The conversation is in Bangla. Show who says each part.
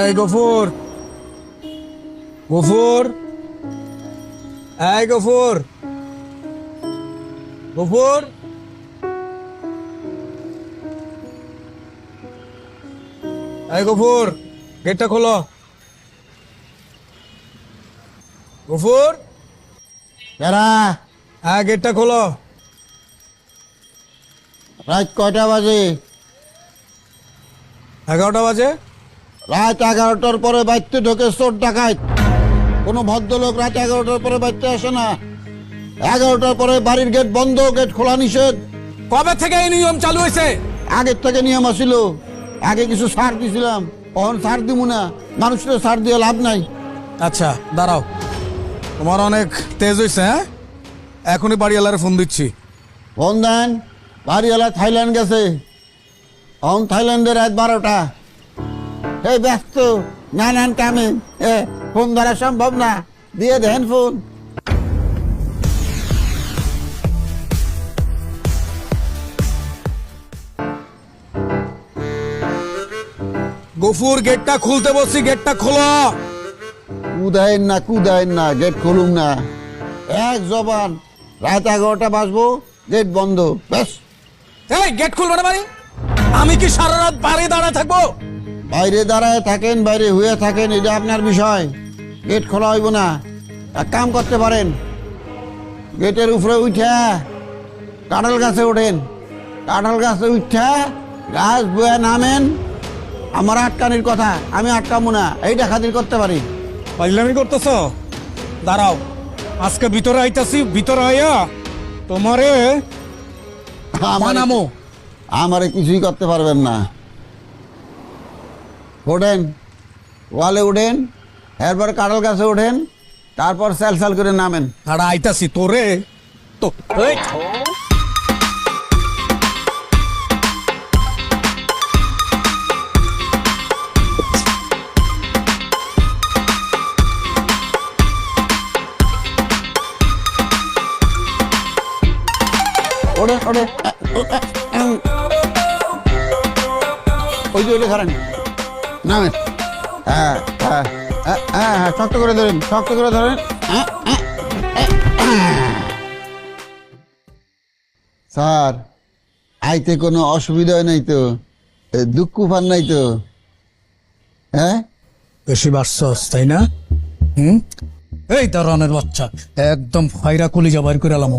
Speaker 1: এই গফুর। গফুর। এই গফুর। গফুর। এই গফুর গেটটা খোলো। গফুর।
Speaker 2: এরা
Speaker 1: হ্যাঁ গেটটা খোলো।
Speaker 2: রাত কয়টা বাজে?
Speaker 1: এগারোটা বাজে?
Speaker 2: রাত এগারোটার পরে বাড়িতে ঢোকে চোর ডাকাত। কোনো ভদ্রলোক রাত এগারোটার পরে বাড়িতে আসে না। এগারোটার পরে বাড়ির গেট বন্ধ গেট খোলা নিষেধ।
Speaker 1: কবে থেকে এই নিয়ম চালু হয়েছে?
Speaker 2: আগের থেকে নিয়ম আসিল আগে কিছু সার দিছিলাম এখন সার দিব না। মানুষের সার দিয়ে লাভ নাই।
Speaker 1: আচ্ছা দাঁড়াও। তোমার অনেক তেজ হয়েছে হ্যাঁ? এখনই বাড়িওয়ালার ফোন দিচ্ছি।
Speaker 2: ফোন দেন বাড়িওয়ালা থাইল্যান্ড গেছে। এখন থাইল্যান্ডে রাত বারোটা। এই ব্যস্ত নানান কামে এ ফোন ধরা সম্ভব না। দিয়ে দেন ফোন।
Speaker 1: গফুর গেটটা খুলতে বলছি গেটটা খোলো।
Speaker 2: কুদায়েন না কুদায়েন না গেট খুলুম না। এক জবান রাত এগারোটা বাজবো গেট বন্ধ ব্যাস।
Speaker 1: এই গেট খুলবে না মানে? আমি কি সারা রাত বাড়ি দাঁড়ায় থাকব?
Speaker 2: বাইরে দাঁড়ায় থাকেন বাইরে হয়ে থাকেন এটা আপনার বিষয়। গেট খোলা হইব না। এক কাম করতে পারেন। গেটের উপরে উঠা কাঁঠাল গাছে ওঠেন। কাঁঠাল গাছে উঠা গাছ বয়ে নামেন। আমার আটকানির কথা আমি আটকামো না। এইটা খাতির করতে পারি।
Speaker 1: পাইলামি করতেছ? দাঁড়াও। আজকে ভিতরে আইতাছি ভিতরে আইয়া তোমারে
Speaker 2: আমার
Speaker 1: মানামো
Speaker 2: আমারে কিছুই করতে পারবেন না। ওঠেন ওয়ালে উঠেন এরপর কাঁঠাল গাছে ওঠেন তারপর স্যাল স্যাল করে নামেন।
Speaker 1: আর আইতাছি তোরে। তো
Speaker 2: ওঠে ওঠে ওই যে ওইটা ধরেন। নামেন। হ্যাঁ হ্যাঁ। হ্যাঁ হ্যাঁ হ্যাঁ শক্ত করে ধরেন শক্ত করে ধরেন। স্যার আইতে কোনো অসুবিধা নাই তো? এ, দুঃখ পান নাই তো? হ্যাঁ?
Speaker 1: বেশি বাড়ছস তাই না? হুম? এই দারনের বাচ্চা একদম ফাইরা কলি যাবার করে এলাম